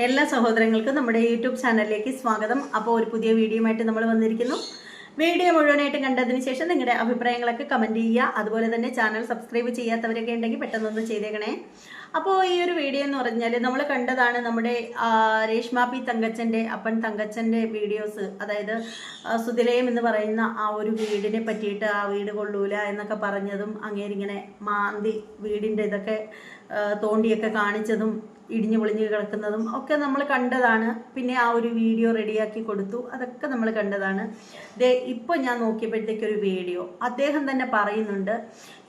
എല്ലാ സഹോദരങ്ങൾക്കും നമ്മുടെ യൂട്യൂബ് ചാനലിലേക്ക് സ്വാഗതം. അപ്പോൾ ഒരു പുതിയ വീഡിയോയുമായിട്ട് നമ്മൾ വന്നിരിക്കുന്നു. വീഡിയോ മുഴുവനായിട്ട് കണ്ടതിന് ശേഷം നിങ്ങളുടെ അഭിപ്രായങ്ങളൊക്കെ കമന്റ് ചെയ്യുക. അതുപോലെ തന്നെ ചാനൽ സബ്സ്ക്രൈബ് ചെയ്യാത്തവരൊക്കെ ഉണ്ടെങ്കിൽ പെട്ടെന്നൊന്ന് ചെയ്തേക്കണേ. അപ്പോൾ ഈ ഒരു വീഡിയോ എന്ന് പറഞ്ഞാൽ നമ്മൾ കണ്ടതാണ് നമ്മുടെ രേഷ്മ പി തങ്കച്ചന്റെ അപ്പൻ തങ്കച്ചന്റെ വീഡിയോസ് അതായത് സുതിലയം എന്ന് പറയുന്ന ആ ഒരു വീടിനെ പറ്റിയിട്ട് ആ വീട് കൊള്ളൂല എന്നൊക്കെ പറഞ്ഞതും അങ്ങേരിങ്ങനെ മാന്തി വീടിന്റെ ഇതൊക്കെ തോണ്ടിയൊക്കെ കാണിച്ചതും ഇടിഞ്ഞു പൊളിഞ്ഞു കിടക്കുന്നതും ഒക്കെ നമ്മൾ കണ്ടതാണ്. പിന്നെ ആ ഒരു വീഡിയോ റെഡിയാക്കി കൊടുത്തു. അതൊക്കെ നമ്മൾ കണ്ടതാണ്. ദേ ഇപ്പോൾ ഞാൻ നോക്കിയപ്പോഴത്തേക്ക് ഒരു വീഡിയോ അദ്ദേഹം തന്നെ പറയുന്നുണ്ട്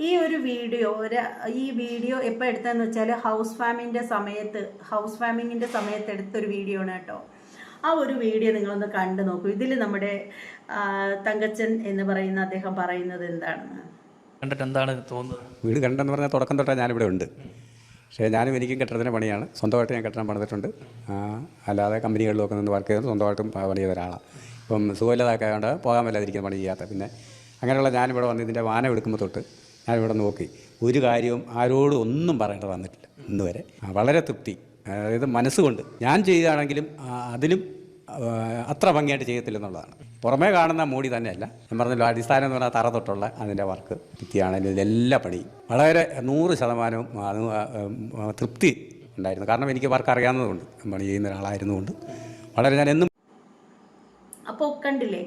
ഈ ഒരു വീഡിയോ ഒരു ഈ വീഡിയോ എപ്പോൾ എടുത്തതെന്ന് വെച്ചാൽ ഹൗസ് ഫാമിന്റെ സമയത്ത് ഹൗസ് ഫാമിങ്ങിന്റെ സമയത്ത് എടുത്തൊരു വീഡിയോ ആണ് കേട്ടോ. ആ ഒരു വീഡിയോ നിങ്ങളൊന്ന് കണ്ടു നോക്കൂ. ഇതിൽ നമ്മുടെ തങ്കച്ചൻ എന്ന് പറയുന്ന അദ്ദേഹം പറയുന്നത് എന്താണെന്ന്. കണ്ടിട്ട് എന്താണ് തോന്നുന്നത്? വീട് കണ്ടെന്ന് പറഞ്ഞാൽ തുടക്കം തൊട്ടാണ് ഞാനിവിടെ ഉണ്ട്. പക്ഷേ ഞാനും എനിക്കും കെട്ടിടത്തിന്റെ പണിയാണ്. സ്വന്തമായിട്ട് ഞാൻ കെട്ടിടം പണിതിട്ടുണ്ട്. അല്ലാതെ കമ്പനികളിലൊക്കെ നിന്ന് വർക്ക് ചെയ്ത് സ്വന്തമായിട്ടും പണി ചെയ്ത ഒരാളാണ് ഇപ്പം സുഖമില്ലാതൊക്കെ കൊണ്ട് പോകാൻ വല്ലാതിരിക്കുന്ന പണി ചെയ്യാത്ത. പിന്നെ അങ്ങനെയുള്ള ഞാനിവിടെ വന്ന് ഇതിന്റെ വാനം എടുക്കുമ്പോൾ തൊട്ട് ഞാനിവിടെ നോക്കി. ഒരു കാര്യവും ആരോടും ഒന്നും പറയേണ്ടത് വന്നിട്ടില്ല ഇന്ന് വരെ വളരെ തൃപ്തി. അതായത് മനസ്സുകൊണ്ട്. ഞാൻ ചെയ്യുകയാണെങ്കിലും അതിലും അത്ര ഭംഗിയായിട്ട് ചെയ്യത്തില്ലെന്നുള്ളതാണ്. പുറമേ കാണുന്ന മൂടി തന്നെയല്ല. ഞാൻ പറഞ്ഞല്ലോ അടിസ്ഥാനം എന്ന് പറഞ്ഞാൽ തറ തൊട്ടുള്ള അതിന്റെ വർക്ക് ഭിത്തിയാണെങ്കിലും ഇതെല്ലാ പണി വളരെ നൂറ് ശതമാനവും തൃപ്തി ഉണ്ടായിരുന്നു. കാരണം എനിക്ക് വർക്ക് അറിയാവുന്നതുകൊണ്ട് പണി ചെയ്യുന്ന ഒരാളായിരുന്നുകൊണ്ട്. വളരെ ഞാൻ എന്നും അപ്പോൾ കണ്ടില്ലേ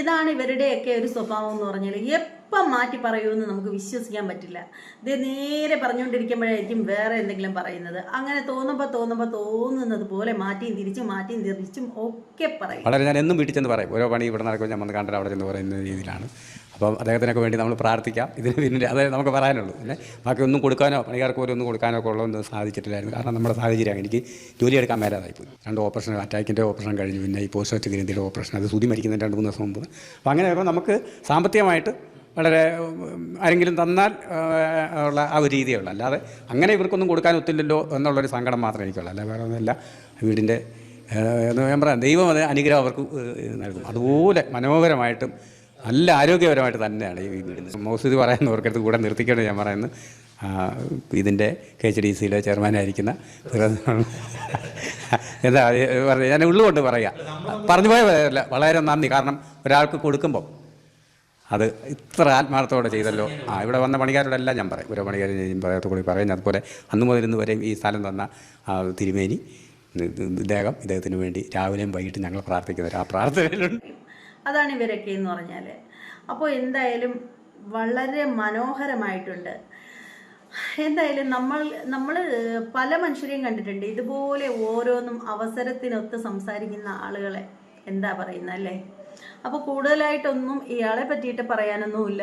ഇതാണ് ഇവരുടെയൊക്കെ ഒരു സ്വഭാവം എന്ന് പറഞ്ഞാൽ എപ്പം മാറ്റി പറയുമെന്ന് നമുക്ക് വിശ്വസിക്കാൻ പറ്റില്ല. ഇത് നേരെ പറഞ്ഞുകൊണ്ടിരിക്കുമ്പോഴായിരിക്കും വേറെ എന്തെങ്കിലും പറയുന്നത്. അങ്ങനെ തോന്നുമ്പോൾ തോന്നുമ്പോൾ തോന്നുന്നത് പോലെ മാറ്റിയും തിരിച്ചും മാറ്റിയും തിരിച്ചും ഒക്കെ പറയും. വളരെ ഞാൻ എന്നും വീട്ടിൽ ചെന്ന് പറയും. ഓരോ പണി ഇവിടെ നടക്കുമ്പോൾ ഞാൻ വന്ന് കണ്ടിട്ട് അവിടെ ചെന്ന് പറയുന്ന രീതിയിലാണ്. അപ്പം അദ്ദേഹത്തിനൊക്കെ വേണ്ടി നമ്മൾ പ്രാർത്ഥിക്കാം. ഇതിന് പിന്നെ അതേ നമുക്ക് പറയാനുള്ളൂ. പിന്നെ ബാക്കി ഒന്നും കൊടുക്കാനോ പണിക്കാർക്ക് പോലും ഒന്നും കൊടുക്കാനോ ഒക്കെ ഉള്ളതൊന്നും സാധിച്ചിട്ടില്ലായിരുന്നു. കാരണം നമ്മുടെ സാഹചര്യം എനിക്ക് ജോലി എടുക്കാൻ മേലാതായിപ്പോയി രണ്ട് ഓപ്പറേഷൻ അറ്റാക്കിന്റെ ഓപ്പറേഷൻ കഴിഞ്ഞു. പിന്നെ ഈ പോസ്റ്റ് ഗ്രന്ഥിയുടെ ഓപ്പറേഷൻ. അത് സുതി മരിക്കുന്ന രണ്ട് മൂന്ന് ദിവസം മുമ്പ്. അപ്പം അങ്ങനെ വരുമ്പോൾ നമുക്ക് സാമ്പത്തികമായിട്ട് വളരെ ആരെങ്കിലും തന്നാൽ ഉള്ള ആ ഒരു രീതിയേ ഉള്ളൂ. അല്ലാതെ അങ്ങനെ ഇവർക്കൊന്നും കൊടുക്കാൻ ഒത്തില്ലല്ലോ എന്നുള്ളൊരു സങ്കടം മാത്രമേ എനിക്കുള്ളൂ. അല്ല വേറെ ഒന്നുമില്ല. വീടിന്റെ ഞാൻ പറയാം. ദൈവം അത് അനുഗ്രഹം അവർക്ക് നൽകും. അതുപോലെ മനോഹരമായിട്ടും നല്ല ആരോഗ്യപരമായിട്ട് തന്നെയാണ് ഈ വീട് പറയുന്ന ഓർക്കടുത്ത് കൂടെ നിർത്തിക്കണം ഞാൻ പറയുന്നത്. ഇതിന്റെ കെ എച്ച് ഡി സിയിലെ ചെയർമാനായിരിക്കുന്ന എന്താ പറയുക ഞാൻ ഉള്ളുകൊണ്ട് പറയുക പറഞ്ഞു പോയതല്ല വളരെ നന്ദി. കാരണം ഒരാൾക്ക് കൊടുക്കുമ്പോൾ അത് ഇത്ര ആത്മാർത്ഥത്തോടെ ചെയ്തല്ലോ. ആ ഇവിടെ വന്ന പണിക്കാരോടെല്ലാം ഞാൻ പറയും. ഓരോ പണിക്കാരും കൂടി പറയും. അതുപോലെ അന്ന് മുതൽ ഇന്ന് വരെയും ഈ സ്ഥലം തന്ന തിരുമേനി ഇദ്ദേഹം ഇദ്ദേഹത്തിന് വേണ്ടി രാവിലെയും വൈകിട്ടും ഞങ്ങൾ പ്രാർത്ഥിക്കുന്നത് ആ പ്രാർത്ഥനയിലുണ്ട്. അതാണ് ഇവരൊക്കെ എന്ന് പറഞ്ഞാൽ അപ്പോൾ എന്തായാലും വളരെ മനോഹരമായിട്ടുണ്ട്. എന്തായാലും നമ്മൾ നമ്മൾ പല മനുഷ്യരെയും കണ്ടിട്ടുണ്ട്. ഇതുപോലെ ഓരോന്നും അവസരത്തിനൊത്ത് സംസാരിക്കുന്ന ആളുകളെ എന്താ പറയുന്നത് അല്ലേ? അപ്പോൾ കൂടുതലായിട്ടൊന്നും ഇയാളെ പറ്റിയിട്ട് പറയാനൊന്നുമില്ല.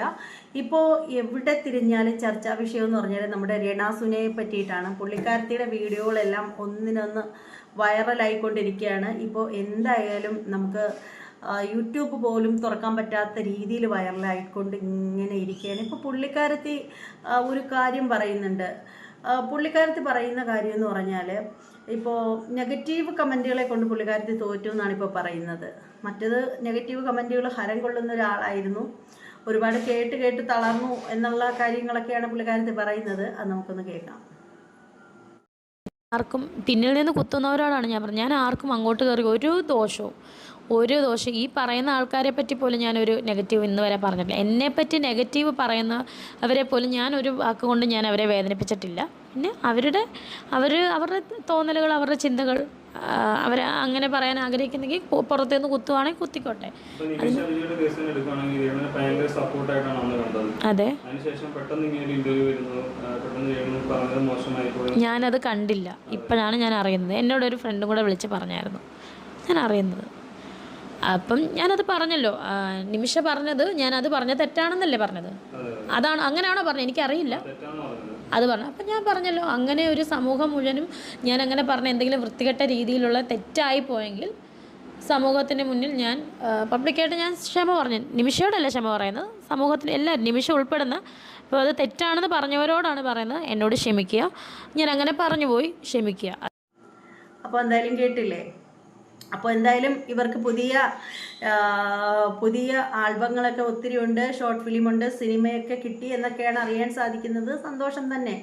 ഇപ്പോൾ എവിടെ തിരിഞ്ഞാലും ചർച്ചാ വിഷയം എന്ന് പറഞ്ഞാൽ നമ്മുടെ രണാസുനയെ പറ്റിയിട്ടാണ്. പുള്ളിക്കാരത്തിയുടെ വീഡിയോകളെല്ലാം ഒന്നിനൊന്ന് വൈറലായിക്കൊണ്ടിരിക്കുകയാണ്. ഇപ്പോൾ എന്തായാലും നമുക്ക് യൂട്യൂബ് പോലും തുറക്കാൻ പറ്റാത്ത രീതിയിൽ വൈറലായിക്കൊണ്ട് ഇങ്ങനെ ഇരിക്കുകയാണ്. ഇപ്പോൾ പുള്ളിക്കാരത്തി ഒരു കാര്യം പറയുന്നുണ്ട്. പുള്ളിക്കാരത്തി പറയുന്ന കാര്യം എന്ന് പറഞ്ഞാൽ ഇപ്പോൾ നെഗറ്റീവ് കമന്റുകളെ കൊണ്ട് പുള്ളിക്കാരത്തി തോറ്റു എന്നാണ് ഇപ്പോൾ പറയുന്നത്. മറ്റത് നെഗറ്റീവ് കമന്റുകൾ ഹരം കൊള്ളുന്ന ഒരാളായിരുന്നു. ഒരുപാട് കേട്ട് കേട്ട് തളർന്നു എന്നുള്ള കാര്യങ്ങളൊക്കെയാണ് പുള്ളിക്കാരത്തി പറയുന്നത്. അത് നമുക്കൊന്ന് കേൾക്കാം. ആർക്കും പിന്നിൽ നിന്ന് കുത്തുന്നവരോടാണ് ഞാൻ പറഞ്ഞത്. ഞാൻ ആർക്കും അങ്ങോട്ട് കയറി ഒരു ദോഷവും ഒരു ദോഷം. ഈ പറയുന്ന ആൾക്കാരെ പറ്റി പോലും ഞാനൊരു നെഗറ്റീവ് ഇന്ന് വരെ പറഞ്ഞിട്ടില്ല. എന്നെപ്പറ്റി നെഗറ്റീവ് പറയുന്ന അവരെ പോലും ഞാൻ ഒരു വാക്ക് കൊണ്ട് ഞാൻ അവരെ വേദനിപ്പിച്ചിട്ടില്ല. പിന്നെ അവരുടെ അവർ അവരുടെ തോന്നലുകൾ അവരുടെ ചിന്തകൾ അവർ അങ്ങനെ പറയാൻ ആഗ്രഹിക്കുന്നെങ്കിൽ പുറത്തുനിന്ന് കുത്തുവാണെങ്കിൽ കുത്തിക്കോട്ടെ. അതെ ഞാനത് കണ്ടില്ല. ഇപ്പോഴാണ് ഞാൻ അറിയുന്നത്. എന്നോട് ഒരു ഫ്രണ്ടും കൂടെ വിളിച്ച് പറഞ്ഞായിരുന്നു. ഞാൻ അറിയുന്നത്. അപ്പം ഞാനത് പറഞ്ഞല്ലോ. നിമിഷ പറഞ്ഞത് ഞാനത് പറഞ്ഞ തെറ്റാണെന്നല്ലേ പറഞ്ഞത്? അതാണ് അങ്ങനെയാണോ പറഞ്ഞത്? എനിക്കറിയില്ല. അത് പറഞ്ഞു അപ്പം ഞാൻ പറഞ്ഞല്ലോ അങ്ങനെ ഒരു സമൂഹം മുഴുവനും ഞാൻ അങ്ങനെ പറഞ്ഞ എന്തെങ്കിലും വൃത്തികെട്ട രീതിയിലുള്ള തെറ്റായി പോയെങ്കിൽ സമൂഹത്തിന് മുന്നിൽ ഞാൻ പബ്ലിക്കായിട്ട് ഞാൻ ക്ഷമ പറഞ്ഞു. നിമിഷയോടല്ല ക്ഷമ പറയുന്നത്? സമൂഹത്തിന് എല്ലാവരും നിമിഷം ഉൾപ്പെടുന്ന അപ്പോൾ അത് തെറ്റാണെന്ന് പറഞ്ഞവരോടാണ് പറയുന്നത്. എന്നോട് ക്ഷമിക്കുക. ഞാൻ അങ്ങനെ പറഞ്ഞു പോയി ക്ഷമിക്കുക. അപ്പോൾ എന്തായാലും കേട്ടില്ലേ? അപ്പോൾ എന്തായാലും ഇവർക്ക് പുതിയ പുതിയ ആൽബങ്ങളൊക്കെ ഒത്തിരി ഉണ്ട് ഷോർട്ട് ഫിലിമുണ്ട് സിനിമയൊക്കെ കിട്ടി എന്നൊക്കെയാണ് അറിയാൻ സാധിക്കുന്നത്. സന്തോഷം തന്നെ.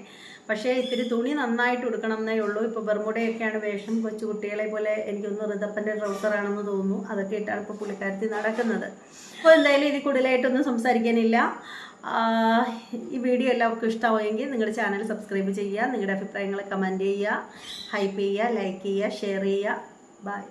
പക്ഷേ ഇത്തിരി തുണി നന്നായിട്ട് ഉടുക്കണം എന്നേ ഉള്ളൂ. ഇപ്പോൾ ബർമുടയൊക്കെയാണ് വേഷം കൊച്ചു കുട്ടികളെ പോലെ എനിക്കൊന്ന് ഋതപ്പന്റെ ട്രൗസറാണെന്ന് തോന്നുന്നു. അതൊക്കെ ഇട്ടാണ് ഇപ്പോൾ പുള്ളിക്കാരത്തി നടക്കുന്നത്. അപ്പോൾ എന്തായാലും ഇത് കൂടുതലായിട്ടൊന്നും സംസാരിക്കാനില്ല. ഈ വീഡിയോ എല്ലാവർക്കും ഇഷ്ടമായെങ്കിൽ നിങ്ങളുടെ ചാനൽ സബ്സ്ക്രൈബ് ചെയ്യുക നിങ്ങളുടെ അഭിപ്രായങ്ങൾ കമന്റ് ചെയ്യുക ഹൈപ്പ് ചെയ്യുക ലൈക്ക് ചെയ്യുക ഷെയർ ചെയ്യുക. ബൈ.